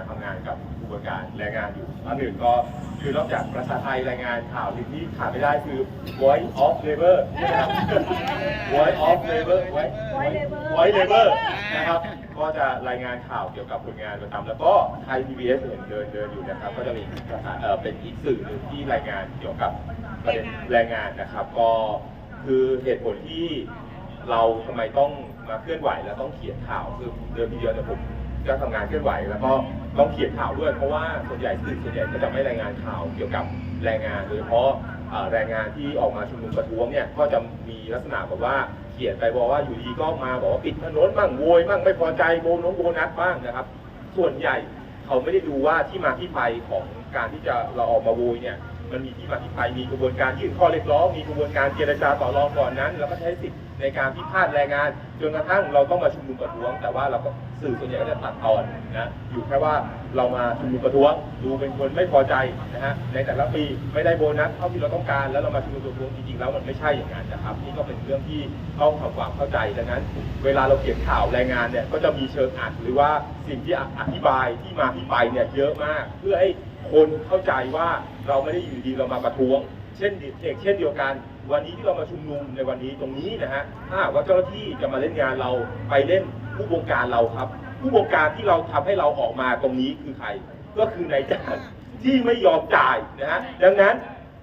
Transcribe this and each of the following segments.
มาทำงานกับกระบวนการแรงงานอยู่อันหนึ่งก็คือนอกจากภาษาไทยรายงานข่าวสิ่งที่ขาดไม่ได้คือ voice of labor นะครับ voice of labor voice Voice labor voice labor นะครับก็จะรายงานข่าวเกี่ยวกับผลงานประจำแล้วก็ไทย PBS เห็นเดินเดินอยู่นะครับ ก็จะมีสถานเอ่อเป็นอีกสื่อหนึ่งที่รายงานเกี่ยวกับประเด็นแรงงานนะครับ ก็คือเหตุผลที่เราทำไมต้องมาเคลื่อนไหวและต้องเขียนข่าวคือเดิมทีเดียวเนี่ยผมก็ทำงานเคลื่อนไหวแล้วก็ ต้องเขียนข่าวด้วยเพราะว่าส่วนใหญ่สื่อส่วนใหญ่ก็จะไม่รายงานข่าวเกี่ยวกับแรงงานโดยเฉพาะแรงงานที่ออกมาชุมนุมประท้วงเนี่ยก็จะมีลักษณะแบบว่าเขียนไปบอกว่าอยู่ดีก็มาบอกว่าปิดถนนบ้างโวยบ้างไม่พอใจโบนงโบนัสบ้างนะครับ ส่วนใหญ่เขาไม่ได้ดูว่าที่มาที่ไปของการที่จะเราออกมาโวยเนี่ยมันมีที่มาที่ไปมีกระบวนการยื่นข้อเรียกร้องมีกระบวนการเจรจาต่อรองก่อนนั้น แล้วก็ใช้สิทธิ ในการพิพาทแรงงานจนกระทั่งเราต้องมาชุมนุมประท้วง แต่ว่าเราก็สื่อส่วนใหญ่ก็จะตัดตอนนะอยู่แค่ว่าเรามาชุมนุมประท้วงดูเป็นคนไม่พอใจนะฮะในแต่ละปีไม่ได้โบนัสเท่าที่เราต้องการ แล้วเรามาชุมนุมประท้วงจริงๆแล้วมันไม่ใช่อย่างนั้นนะครับนี่ก็เป็นเรื่องที่ต้องทำความเข้าใจดังนั้น เวลาเราเขียนข่าวแรงงานเนี่ยก็จะมีเชิงอัดหรือว่าสิ่งที่อธิบายที่มาที่ไปเนี่ยเยอะมาก เพื่อให้คนเข้าใจว่าเราไม่ได้อยู่ดีเรามาประท้วง เช่นเด็กเช่นเดียวกัน วันนี้ที่เรามาชุมนุมในวันนี้ตรงนี้นะฮะถ้าว่าเจ้าหน้าที่จะมาเล่นงานเราไปเล่นผู้บงการเราครับ ผู้บงการที่เราทำให้เราออกมาตรงนี้คือใคร ก็คือนายจ้างที่ไม่ยอมจ่ายนะฮะดังนั้น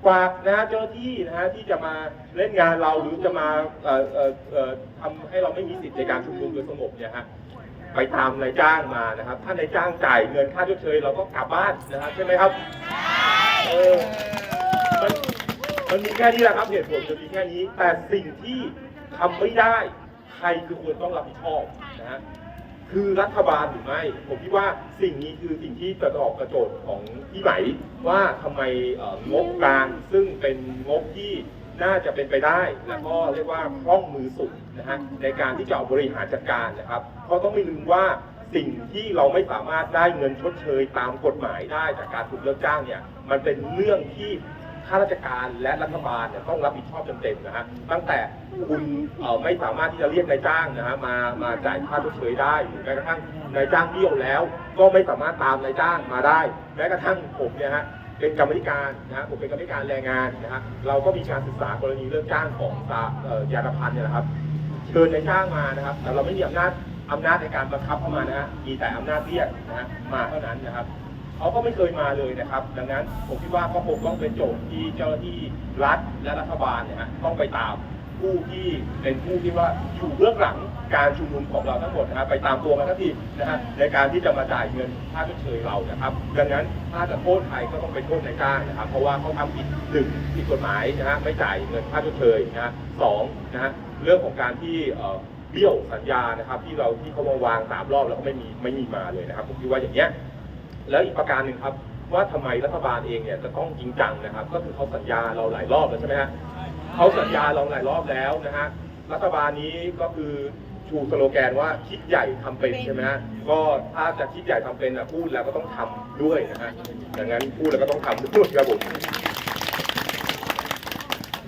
ฝากนะฮะเจ้าหน้าที่นะฮะที่จะมาเล่นงานเราหรือจะมาเอ่อเอ่อเอ่อทำให้เราไม่มีสิทธิ์ในการชุมนุมโดยสงบเนี่ยฮะไปตามนายจ้างมานะครับ ถ้านายจ้างจ่ายเงินค่าชดเชยเราก็กลับบ้านนะครับใช่ไหมครับเออมัน มันมีแค่นี้แหละครับเหตุผลจะมีแค่นี้ แต่สิ่งที่ทำไม่ได้ ใครคือควรต้องรับผิดชอบนะฮะคือรัฐบาลหรือไม่ ผมคิดว่าสิ่งนี้คือสิ่งที่จะตอบกระโจทย์ของพี่ไหมว่าทำไมเอ่องบกลางซึ่งเป็นงบที่น่าจะเป็นไปได้ แล้วก็เรียกว่าคล่องมือสุดนะฮะในการที่จะบริหารจัดการนะครับ เพราะต้องไม่ลืมว่าสิ่งที่เราไม่สามารถได้เงินชดเชยตามกฎหมายได้จากการถูกเลิกจ้างเนี่ยมันเป็นเรื่องที่ ข้าราชการและรัฐบาลเนี่ยต้องรับผิดชอบเต็มๆนะฮะตั้งแต่คุณเอ่อไม่สามารถที่จะเรียกนายจ้างนะฮะมามาจ่ายค่าชดเชยได้หรือแม้กระทั่งนายจ้างเบี้ยวแล้ว ก็ไม่สามารถตามนายจ้างมาได้แม้กระทั่งผมเนี่ยฮะเป็นกรรมธิการนะฮะผมเป็นกรรมธิการแรงงานนะฮะเราก็มีการศึกษากรณีเรื่องจ้างของสาเอ่อยานพันธ์เนี่ยนะครับเชิญนายจ้างมานะครับ แต่เราไม่มีอำนาจอำนาจในการบังคับเข้ามานะฮะมีแต่อำนาจเรียกนะฮะมาเท่านั้นนะครับ เขาก็ไม่เคยมาเลยนะครับ ดังนั้นผมคิดว่าก็คงต้องเป็นโจทย์ที่เจ้าหน้าที่รัฐและรัฐบาลเนี่ยฮะต้องไปตามผู้ที่เป็นผู้ที่ว่าอยู่เบื้องหลังการชุมนุมของเราทั้งหมดนะฮะไปตามตัวมาทันทีนะฮะในการที่จะมาจ่ายเงินค่าชดเชยเรานะครับ ดังนั้นถ้าจะโทษใครก็ต้องไปโทษนายจ้างนะครับเพราะว่าเขาทำผิดหนึ่งผิดกฎหมายนะฮะไม่จ่ายเงินค่าชดเชยนะฮะสองนะฮะเรื่องของการที่เอ่อเบี้ยวสัญญานะครับที่เราที่เขามาวางสามรอบแล้วก็ไม่มีไม่มีมาเลยนะครับผมคิดว่าอย่างเนี้ย แล้วอีกประการหนึ่งครับ ว่าทำไมรัฐบาลเองเนี่ยจะต้องจริงจังนะครับ ก็คือเขาสัญญาเราหลายรอบแล้วใช่ไหมฮะเขาสัญญาเราหลายรอบแล้วนะฮะรัฐบาลนี้ก็คือชูสโลแกนว่าคิดใหญ่ทำเป็นใช่ไหมฮะก็ถ้าจะคิดใหญ่ทำเป็นอะพูดแล้วก็ต้องทำด้วยนะฮะดังนั้นพูดแล้วก็ต้องทำด้วยครับผม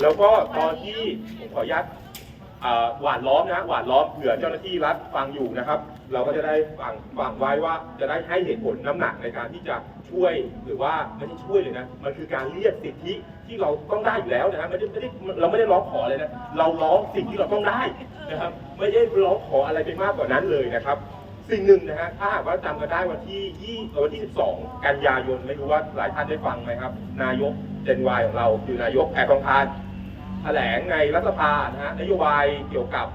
แล้วก็ตอนที่ผมขออนุญาต หวานล้อมนะหวานล้อมเผื่อเจ้าหน้าที่รัฐฟังอยู่นะครับ เราก็จะได้ฟังฟังไว้ว่าจะได้ให้เหตุผลน้ำหนักในการที่จะช่วยหรือว่าไม่ใช่ช่วยเลยนะมันคือการเรียกสิทธิที่เราต้องได้อยู่แล้วนะฮะไม่ได้ไม่ได้เราไม่ได้ร้องขอเลยนะเราร้องสิ่งที่เราต้องได้นะครับไม่ได้ร้องขออะไรไปมากกว่านั้นเลยนะครับ สิ่งหนึ่งนะฮะถ้าหากว่าจำกันได้วันที่ยี่วันที่ 12 กันยายนไม่รู้ว่าหลายท่านได้ฟังไหมครับ นายกเจนวายของเราคือนายกแพทองทาน แถลงในรัฐสภานะฮะนโยบายเกี่ยวกับ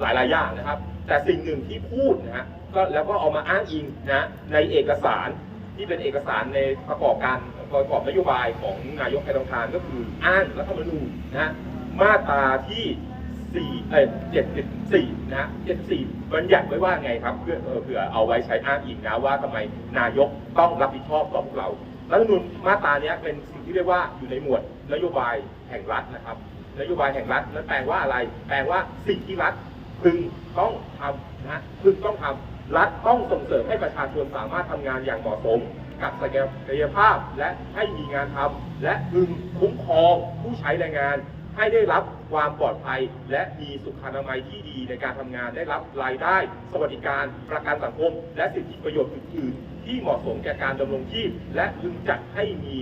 หลายๆอย่างนะครับ แต่สิ่งหนึ่งที่พูดนะฮะก็แล้วก็เอามาอ้างอิงนะในเอกสารที่เป็นเอกสารในประกอบการประกอบนโยบายของนายกแพทองทานก็คืออ้างรัฐธรรมนูญนะฮะมาตราที่4เอ่อ74 นะฮะ74บัญญัติไว้ว่าไงครับเพื่อเออเผื่อเอาไว้ใช้อ้างอิงนะว่าทำไมนายกต้องรับผิดชอบต่อพวกเรา รัฐธรรมนูญมาตราเนี้ยเป็นสิ่งที่เรียกว่าอยู่ในหมวดนโยบายแห่งรัฐนะครับ นโยบายแห่งรัฐนั้นแปลว่าอะไร แปลว่าสิ่งที่รัฐพึงต้องทำนะพึงต้องทำรัฐต้องส่งเสริมให้ประชาชนสามารถทำงานอย่างเหมาะสม กับศักยภาพและให้มีงานทำและพึงคุ้มครองผู้ใช้แรงงาน ให้ได้รับความปลอดภัย และมีสุขอนามัยที่ดีในการทำงานได้รับรายได้ สวัสดิการประกันสังคม และสิทธิประโยชน์อื่นๆที่เหมาะสมแก่การดำรงชีพ และพึงจัดให้มี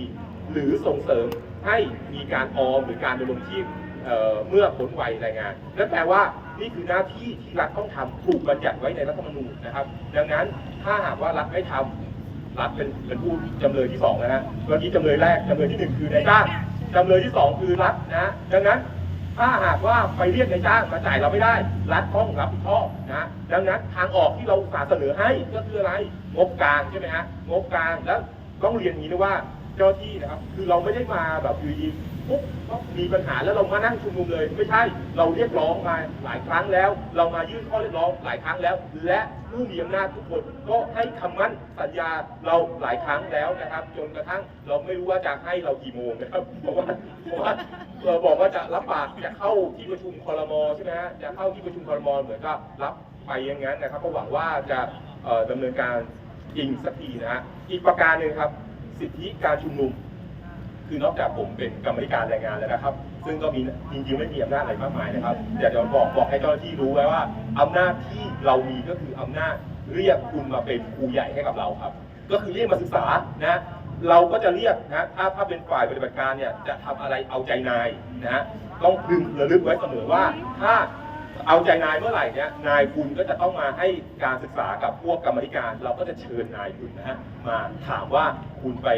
หรือส่งเสริม ให้มีการออมหรือการดำรงชีพเเมื่อพ้นวัยแรงงาน นั่นแปลว่านี่คือหน้าที่ที่รัฐต้องทำถูกบัญญัติไว้ในรัฐธรรมนูญนะครับ ดังนั้นถ้าหากว่ารัฐไม่ทำรัฐเป็นเป็นผู้จำเลยที่สองนะฮะเมื่อกี้จำเลยแรกจำเลยที่หนึ่งคือนายจ้างจำเลยที่สองคือรัฐนะ ดังนั้นถ้าหากว่าไปเรียกนายจ้างมาจ่ายเราไม่ได้ รัฐต้องรับผิดชอบนะดังนั้นทางออกที่เราสาห์เสนอให้ก็คืออะไรงบกลางใช่ไหมฮะงบกลางแล้วต้องเรียนอย่างนี้นะว่า เจ้าที่นะครับ คือเราไม่ได้มาแบบอยู่ดีปุ๊บก็มีปัญหาแล้วเรามานั่งชุมนุมเลย ไม่ใช่ เราเรียกร้องมาหลายครั้งแล้ว เรามายื่นข้อเรียกร้องหลายครั้งแล้ว และผู้มีอำนาจทุกคนก็ให้คำมั่นสัญญาเราหลายครั้งแล้วนะครับ จนกระทั่งเราไม่รู้ว่าจะให้เรากี่โมงนะครับเพราะว่าเพราะว่าเราบอกว่าจะรับปากจะเข้าที่ประชุมคอรมอใช่ไหมฮะจะเข้าที่ประชุมคอรมอเหมือนกับรับไปอย่างนั้นนะครับก็หวังว่าจะดำเนินการจริงสักทีนะฮะอีกประการหนึ่งครับ สิทธิการชุมนุม คือนอกจากผมเป็นกรรมธิการแรงงานแล้วนะครับ ซึ่งก็มีจริงๆไม่มีอำนาจอะไรมากมายนะครับแต่เดี๋ยวบอกบอกให้เจ้าหน้าที่รู้ไว้ว่าอำนาจที่เรามีก็คืออำนาจเรียกคุณมาเป็นครูใหญ่ให้กับเราครับ ก็คือเรียกมาศึกษานะเราก็จะเรียกนะถ้าถ้าเป็นฝ่ายปฏิบัติการเนี่ยจะทำอะไรเอาใจนายนะต้องพึงระลึกไว้เสมอว่าถ้า เอาใจนายเมื่อไหร่เนี่ยนายคุณก็จะต้องมาให้การศึกษากับพวกกรรมธิการ เราก็จะเชิญนายคุณนะฮะมาถามว่าคุณไป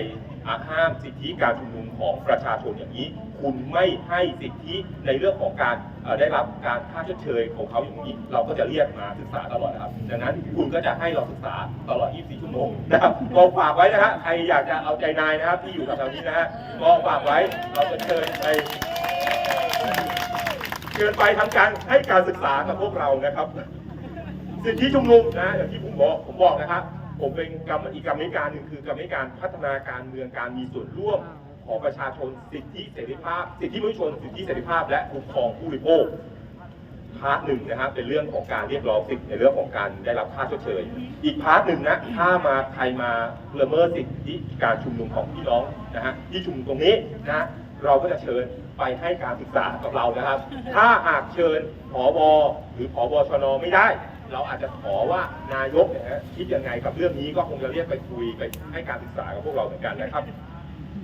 ห้ามสิทธิการชุมนุมของประชาชนอย่างนี้ คุณไม่ให้สิทธิในเรื่องของการได้รับการค่าชดเชยของเขาอย่างนี้ เราก็จะเรียกมาศึกษาตลอดครับดังนั้นคุณก็จะให้เราศึกษาตลอด 24 ชั่วโมงนะครับก็ฝากไว้นะฮะใครอยากจะเอาใจนายนะครับที่อยู่กับเรานี้นะฮะก็ฝากไว้เราจะเชิญไป กินไปทำการให้การศึกษากับพวกเรานะครับ สิทธิชุมนุมนะอย่างที่ผมบอกผมบอกนะครับผมเป็นกรรมอีกกรรมธิการหนึ่งคือกรรมธิการพัฒนาการเมืองการมีส่วนร่วมของประชาชนสิทธิเสรีภาพ สิทธิมนุษยชน สิทธิเสรีภาพ และคุ้มครองผู้บริโภคพาร์ทหนึ่งนะครับเป็นเรื่องของการเรียกร้องสิทธิในเรื่องของการได้รับค่าชดเชย อีกพาร์ทหนึ่งนะถ้ามาใครมาละเมิดสิทธิการชุมนุมของพี่น้องนะฮะที่ชุมนุมตรงนี้นะ เราก็จะเชิญไปให้การศึกษากับเรานะครับ ถ้าหากเชิญผบหรือผบชนไม่ได้ เราอาจจะขอว่านายกเนี่ยฮะคิดยังไงกับเรื่องนี้ก็คงจะเรียกไปคุยไปให้การศึกษากับพวกเราเหมือนกันนะครับ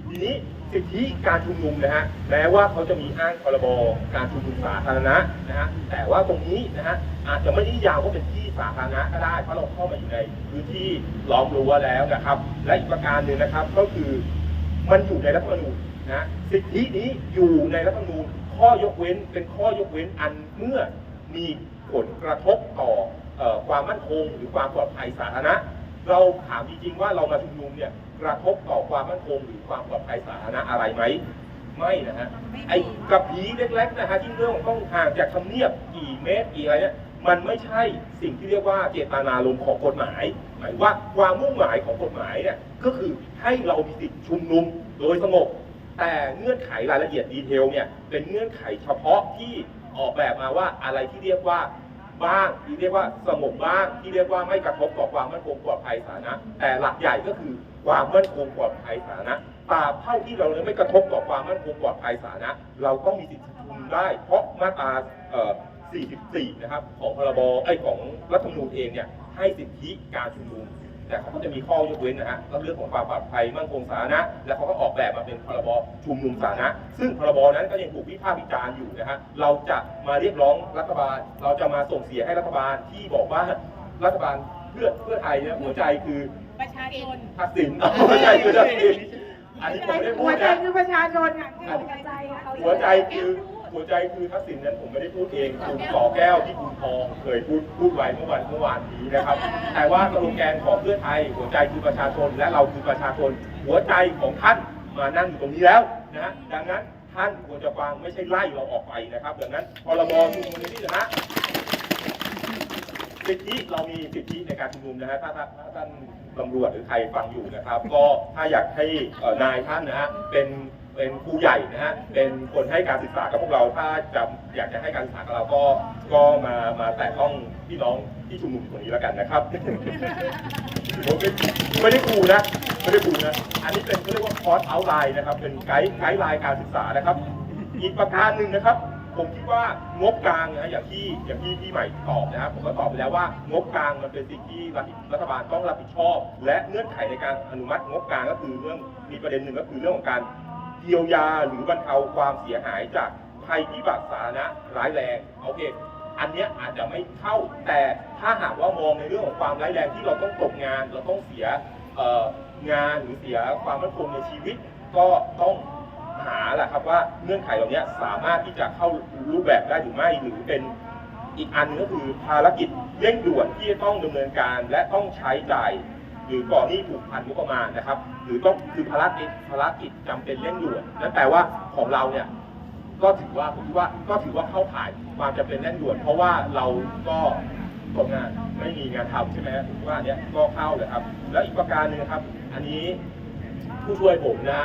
ทีนี้สิทธิการชุมนุมนะฮะแม้ว่าเขาจะมีอ้างพรบการชุมนุมสาธารณะนะฮะแต่ว่าตรงนี้นะฮะอาจจะไม่ได้ยาวว่าเป็นที่สาธารณะก็ได้เพราะเราเข้ามาอยู่ในพื้นที่ล้อมรั้วแล้วนะครับ และอีกประการหนึ่งนะครับก็คือมันอยู่ในรัฐธรรมนูญ นะสิทธินี้อยู่ในรัฐธรรมนูญข้อยกเว้นเป็นข้อยกเว้นอันเมื่อมีผลกระทบต่อเอ่อความมั่นคงหรือความปลอดภัยสาธารณะ เราถามจริงๆว่าเรามาชุมนุมเนี่ยกระทบต่อความมั่นคงหรือความปลอดภัยสาธารณะอะไรไหมไม่นะฮะไอ้กระพีเล็กๆนะฮะที่เรื่องของต้องห่างจากทำเนียบกี่เมตรกี่อะไรเนี่ยมันไม่ใช่สิ่งที่เรียกว่าเจตนารมณ์ของกฎหมาย หมายว่าความมุ่งหมายของกฎหมายเนี่ยก็คือให้เรามีสิทธิชุมนุมโดยสงบ แต่เงื่อนไขรายละเอียดดีเทลเนี่ยเป็นเงื่อนไขเฉพาะที่ออกแบบมาว่าอะไรที่เรียกว่าบ้างที่เรียกว่าสงบบ้างที่เรียกว่าไม่กระทบต่อความมั่นคงปลอดภัยสาธารณะแต่หลักใหญ่ก็คือความมั่นคงปลอดภัยสาธารณะตราบเท่าที่เราไม่กระทบต่อความมั่นคงปลอดภัยสาธารณะเราต้องมีสิทธิชุมนุมได้ เพราะมาตรา44 นะครับ ของพรบไอ้ของรัฐธรรมนูญเองเนี่ยให้สิทธิการชุมนุม แต่เขาก็จะมีข้อยกเว้นนะฮะก็เรื่องของความปลอดภัยมั่นคงสาธารณะและเขาก็ออกแบบมาเป็นพรบชุมนุมสาธารณะซึ่งพรบนั้นก็ยังถูกวิพากษ์วิจารณ์อยู่นะฮะเราจะมาเรียกร้องรัฐบาล เราจะมาส่งเสียให้รัฐบาลที่บอกว่ารัฐบาลเพื่อเพื่อไทยเนี่ยหัวใจคือประชาชนทักษิณหัวใจคือทักษิณอันนี้ผมไม่ได้พูหัดวใจนะคือประชาชนค่ะหัวใจค่ะหัวใจคือ หัวใจคือทักษิณนั้นผมไม่ได้พูดเองคุณต่อแก้วที่คุณทองเคยพูดพูดไว้เมื่อวันเมื่อวานนี้นะครับ แต่ว่าสโลแกนของเพื่อไทย หัวใจคือประชาชนและเราคือประชาชน หัวใจของท่านมานั่งอยู่ตรงนี้แล้วนะฮะดังนั้นท่านควรจะฟังไม่ใช่ไล่เราออกไปนะครับ ดังนั้นพรบชุมนุมนี้นะฮะสิทธิเรามีสิทธิในการชุมนุมนะฮะถ้าถ้าถ้าท่านตำรวจหรือใครฟังอยู่นะครับ ก็ถ้าอยากให้เอ่อนายท่านนะฮะเป็น เป็นครูใหญ่นะฮะเป็นคนให้การศึกษากับพวกเราถ้าจะอยากจะให้การศึกษากับเราก็ก็มามาแตะต้องพี่น้องที่ชุมนุมอยู่ตรงนี้แล้วกันนะครับผมไม่ไม่ได้ครูนะไม่ได้ครูนะอันนี้เป็นเขาเรียกว่าคอร์สเอาไลน์นะครับ เป็นไกด์ไกด์ไลน์การศึกษานะครับ อีกประการหนึ่งนะครับผมคิดว่างบกลางนะอย่างที่อย่างที่พี่ใหม่ตอบนะครับผมก็ตอบไปแล้วว่างบกลางมันเป็นสิ่งที่รัฐบาลต้องรับผิดชอบ และเงื่อนไขในการอนุมัติงบกลางก็คือเรื่องมีประเด็นหนึ่งก็คือเรื่องของการ เยียวยาหรือบรรเทาความเสียหายจากภัยพิบัติสาธารณะร้ายแรงโอเค อันเนี้ยอาจจะไม่เข้าแต่ถ้าหากว่ามองในเรื่องของความร้ายแรงที่เราต้องตกงานเราต้องเสียงานหรือเสียความมั่นคงในชีวิต ก็ต้องหาแหละครับว่าเงื่อนไขเหล่านี้สามารถที่จะเข้ารูปแบบได้หรือไม่หรือเป็นอีกอันหนึงก็คือภารกิจเร่งด่วนที่จะต้องดำเนินการและต้องใช้จ่าย หรือก่อนหนี้ผูกพันงบประมาณนะครับ หรือต้องคือภารกิจภารกิจจำเป็นเร่งด่วนนั่นแปลว่าของเราเนี่ยก็ถือว่าผมคิดว่าก็ถือว่าเข้าข่ายความจำเป็นเร่งด่วน เพราะว่าเราก็ตกงานไม่มีงานทำใช่ไหมผมว่าอันเนี้ยก็เข้าเลยครับ แล้วอีกประการหนึ่งครับ อันนี้ผู้ช่วยผมนะ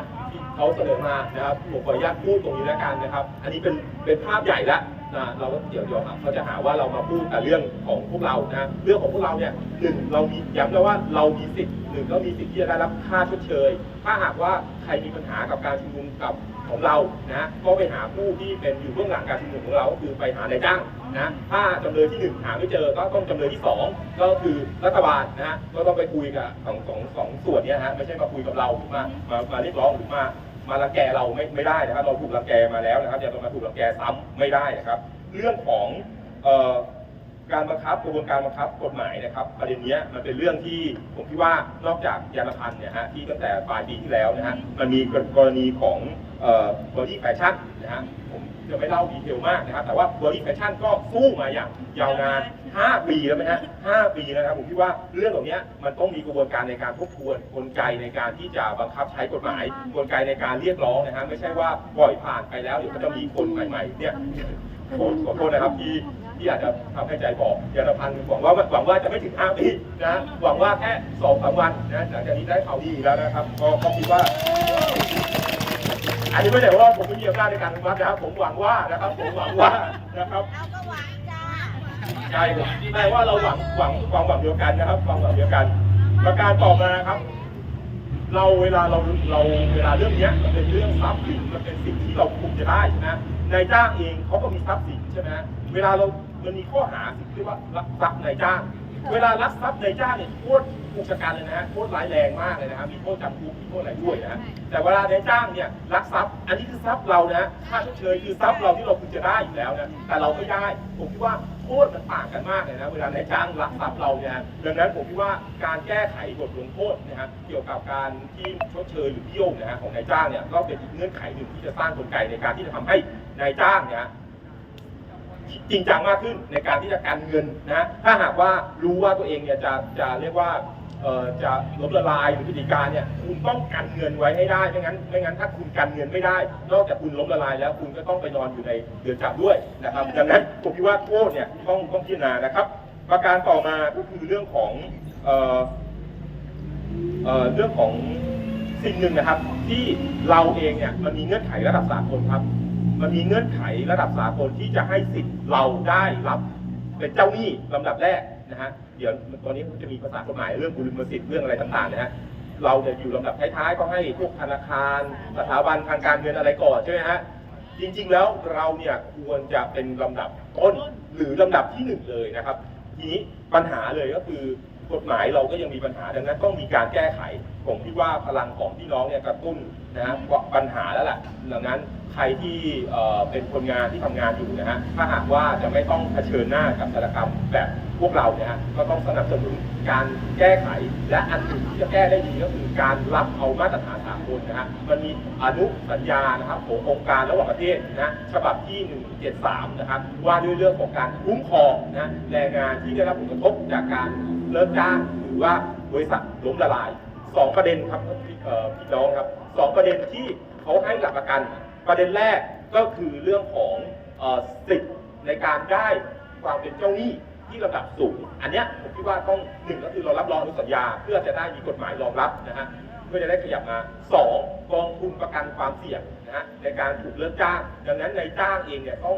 เขาเสนอมานะครับผมขออนุญาตพูดตรงนี้แล้วกันนะครับ อันนี้เป็นเป็นภาพใหญ่ละนะเราก็เดี๋ยวเดี๋ยวเขาจะหาว่าเรามาพูดแต่เรื่องของพวกเรานะเรื่องของพวกเราเนี่ยหนึ่งเรามีย้ำแล้วว่าเรามีสิทธิ์หนึ่งก็มีสิทธิ์ที่จะได้รับค่าชดเชย ถ้าหากว่าใครมีปัญหากับการชุมนุมกับ ของเรานะก็ไปหาผู้ที่เป็นอยู่เบื้องหลังการชุมนุมของเราก็คือไปหานายจ้างนะถ้าจำเลยที่หนึ่งหาไม่เจอก็ต้องจำเลยที่สองก็คือรัฐบาลนะฮะก็ต้องไปคุยกับสองสองสองส่วนเนี้ฮะไม่ใช่มาคุยกับเราหรือมามามาเรียกร้องหรือมามารังแกเราไม่ไม่ได้นะครับเราถูกรังแกมาแล้วนะครับอย่ามาถูกรังแกซ้ำไม่ได้นะครับ เรื่องของเอ่อ การบังคับกระบวนการบังคับกฎหมายนะครับ ประเด็นเนี้ยมันเป็นเรื่องที่ผมคิดว่านอกจากยานพันธ์เนี่ยฮะที่ตั้งแต่ปลายปีที่แล้วนะฮะมันมีกรณีของบอดี้แฟชั่นนะฮะผมจะไม่เล่าดีเทลมากนะครับ แต่ว่าบอดี้แฟชั่นก็สู้มาอย่างยาวนาน 5 ปีแล้วไหมฮะ5ปีแล้วนะครับผมคิดว่าเรื่องเหล่านี้มันต้องมีกระบวนการในการทบทวนกลไกในการที่จะบังคับใช้กฎหมาย กลไกในการเรียกร้องนะฮะไม่ใช่ว่าปล่อยผ่านไปแล้วเดี๋ยวก็จะมีคนใหม่ๆเนี่ยขอขอโทษนะครับที่ ที่อาจจะทำให้ใจบอกยานพันธ์หวังว่าหวังว่าจะไม่ถึง5ปีนะหวังว่าแค่สองสามวันนะหลังจากนี้ได้ข่าวดีแล้วนะครับก็ก็คิดว่าอันนี้ไม่ได้ว่าผมไม่มีอำนาจในการอนุมัตินะครับผมหวังว่านะครับผมหวังว่านะครับเราก็หวังจ้าใช่ผมแปลว่าเราหวังหวังความหวังเดียวกันนะครับความหวังเดียวกัน ประการต่อมาครับ เราเวลาเราเราเวลาเรื่องเนี้ยมันเป็นเรื่องทรัพย์สินมันเป็นสิ่งที่เราคุมจะได้นะนายจ้างเองเขาก็มีทรัพย์สินใช่ไหมฮะเวลาเรา มันมีข้อหาสิ่งที่เรียกว่ารักทรัพย์นายจ้าง เวลารักทรัพย์นายจ้างเนี่ยโทษอุกชะกันเลยนะฮะโทษร้ายแรงมากเลยนะครับมีโทษจำคุกมีโทษอะไรด้วยนะฮะแต่เวลานายจ้างเนี่ยรักทรัพย์ อันนี้คือทรัพย์เรานะค่าชดเชยคือทรัพย์เราที่เราพึงจะได้อยู่แล้วนะแต่เราไม่ได้ผมคิดว่าโทษมันต่างกันมากเลยนะเวลานายจ้างรักทรัพย์เราเนี่ยดังนั้นผมคิดว่าการแก้ไขบทลงโทษนะฮะเกี่ยวกับการที่ชดเชยหรือพิโยกนะฮะของนายจ้างเนี่ยก็เป็นอีกเงื่อนไขหนึ่งที่จะสร้างกลไกในการที่จะทำให้นายจ้างเนี่ย จริงจังมากขึ้นในการที่จะการเงินนะถ้าหากว่ารู้ว่าตัวเองเนี่ยจะจะเรียกว่าจะล้มละลายหรือพฤติการเนี่ยคุณต้องกันเงินไว้ให้ได้ไม่งั้นไม่งั้นถ้าคุณกันเงินไม่ได้ นอกจากคุณล้มละลายแล้วคุณก็ต้องไปนอนอยู่ในเรือนจำด้วยนะครับดังนั้นผมคิดว่าโทษเนี่ยต้องต้องพิจารณานะครับ ประการต่อมาก็คือเรื่องของเออเออเรื่องของสิ่งหนึ่งนะครับ ที่เราเองเนี่ยมันมีเงื่อนไขระดับสากลครับ มันมีเงื่อนไขระดับสากลที่จะให้สิทธิ์เราได้รับ เป็นเจ้าหนี้ลำดับแรกนะฮะเดี๋ยวตอนนี้มันจะมีภาษากฎหมายเรื่องบุริมสิทธิ์เรื่องอะไรต่างๆนะฮะเราเนี่ยอยู่ลำดับท้ายๆก็ให้พวกธนาคารสถาบันทางการเงินอะไรก่อนใช่ไหมฮะจริงๆแล้วเราเนี่ยควรจะเป็นลำดับต้นหรือลำดับที่หนึ่งเลยนะครับ ทีนี้ปัญหาเลยก็คือ กฎหมายเราก็ยังมีปัญหาดังนั้นต้องมีการแก้ไข ผมคิดว่าพลังของพี่น้องเนี่ยกระตุ้นนะฮะปัญหาแล้วแหละดังนั้นใครที่เป็นคนงานที่ทำงานอยู่นะฮะถ้าหากว่าจะไม่ต้องเผชิญหน้ากับสารกรรมแบบพวกเราเนี่ยฮะก็ต้องสนับสนุนการแก้ไข และอันหนึ่งที่จะแก้ได้ดีก็คือการรับเอามาตรฐานสากลนะฮะมันมีอนุสัญญานะครับขององค์การระหว่างประเทศนะฉบับที่ 173 นะครับว่าด้วยเรื่องของการคุ้มครองนะแรงงานที่ได้รับผลกระทบจากการ เลิกจ้างหรือว่าบริษัทล้มละลายสองประเด็นครับพี่น้องครับสองประเด็นที่เขาให้หลักประกัน ประเด็นแรกก็คือเรื่องของสิทธิ์ในการได้ความเป็นเจ้าหนี้ที่ระดับสูง อันนี้ผมคิดว่าต้องหนึ่งก็คือเรารับรองสัญญา เพื่อจะได้มีกฎหมายรองรับนะฮะเพื่อจะได้ขยับมาสองกองทุนประกันความเสี่ยงนะฮะในการถูกเลิกจ้าง ดังนั้นในจ้างเองเนี่ยต้อง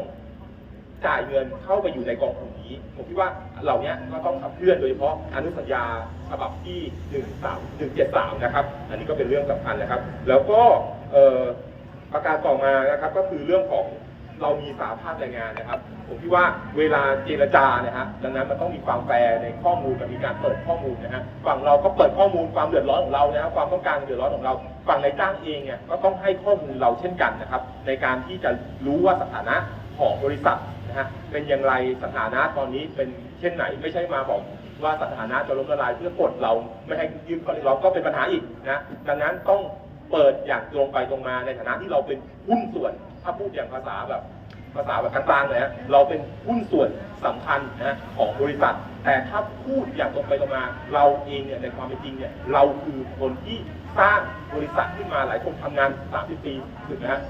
จ่ายเงินเข้าไปอยู่ในกองทุนนี้ ผมคิดว่าเหล่านี้ก็ต้องขับเคลื่อนโดยเฉพาะอนุสัญญาฉบับที่ 1 3 1 7 3 นะครับ อันนี้ก็เป็นเรื่องสำคัญนะครับ แล้วก็ประการต่อมานะครับก็คือเรื่องของเรามีสาภาพแรงงานนะครับ ผมคิดว่าเวลาเจรจาเนี่ยฮะดังนั้นมันต้องมีความแฟร์ในข้อมูลกับมีการเปิดข้อมูลนะฮะฝั่งเราก็เปิดข้อมูลความเดือดร้อนของเรานะครับความต้องการเดือดร้อนของเรา ฝั่งนายจ้างเองเนี่ยก็ต้องให้ข้อมูลเราเช่นกันนะครับ ในการที่จะรู้ว่าสถานะของบริษัท นะฮะเป็นอย่างไรสถานะตอนนี้เป็นเช่นไหนไม่ใช่มาบอกว่าสถานะจะล้มละลายเพื่อกดเราไม่ให้ยื่นข้อเรียกร้องก็เป็นปัญหาอีกนะดังนั้นต้องเปิดอย่างตรงไปตรงมาในฐานะที่เราเป็นหุ้นส่วน ถ้าพูดอย่างภาษาแบบภาษาแบบกลางๆเลยฮะเราเป็นหุ้นส่วนสำคัญนะของบริษัท แต่ถ้าพูดอย่างตรงไปตรงมา เราเองเนี่ยในความเป็นจริงเนี่ยเราคือคนที่สร้างบริษัทขึ้นมาหลายคนทำงาน 30 ปีถูกไหมฮะ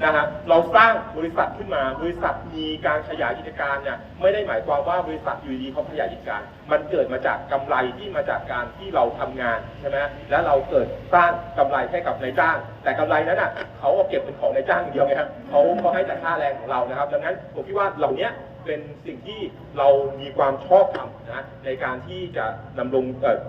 นะฮะเราสร้างบริษัทขึ้นมาบริษัทมีการขยายกิจการเนี่ยไม่ได้หมายความว่าบริษัทอยู่ดีเขาขยายกิจการ มันเกิดมาจากกำไรที่มาจากการที่เราทำงานใช่ไหมและเราเกิดสร้างกำไรให้กับนายจ้าง แต่กำไรนั้นอะเขาเอาเก็บเป็นของนายจ้างอย่างเดียวไงครับเขาเขาให้แต่ค่าแรงของเรานะครับ ดังนั้นผมคิดว่าเหล่านี้เป็นสิ่งที่เรามีความชอบธรรมนะในการที่จะดำรง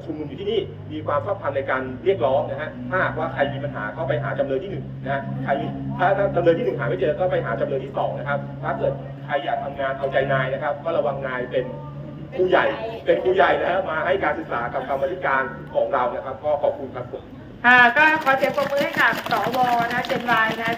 ชุมนุมอยู่ที่นี่ มีความชอบธรรมในการเรียกร้องนะฮะถ้าว่าใครมีปัญหาก็ไปหาจำเลยที่หนึ่งนะฮะใครถ้าถ้าจำเลยที่หนึ่งหาไม่เจอก็ไปหาจำเลยที่สองนะครับ ถ้าเกิดใครอยากทำงานเอาใจนายนะครับ ก็ระวังนายเป็นผู้ใหญ่เป็นผู้ใหญ่นะฮะมาให้การศึกษากับกรรมาธิการของเรานะครับ ก็ขอบคุณครับผม ค่ะก็ขอเสียงปรบมือให้กับสวนะเจนวายนะ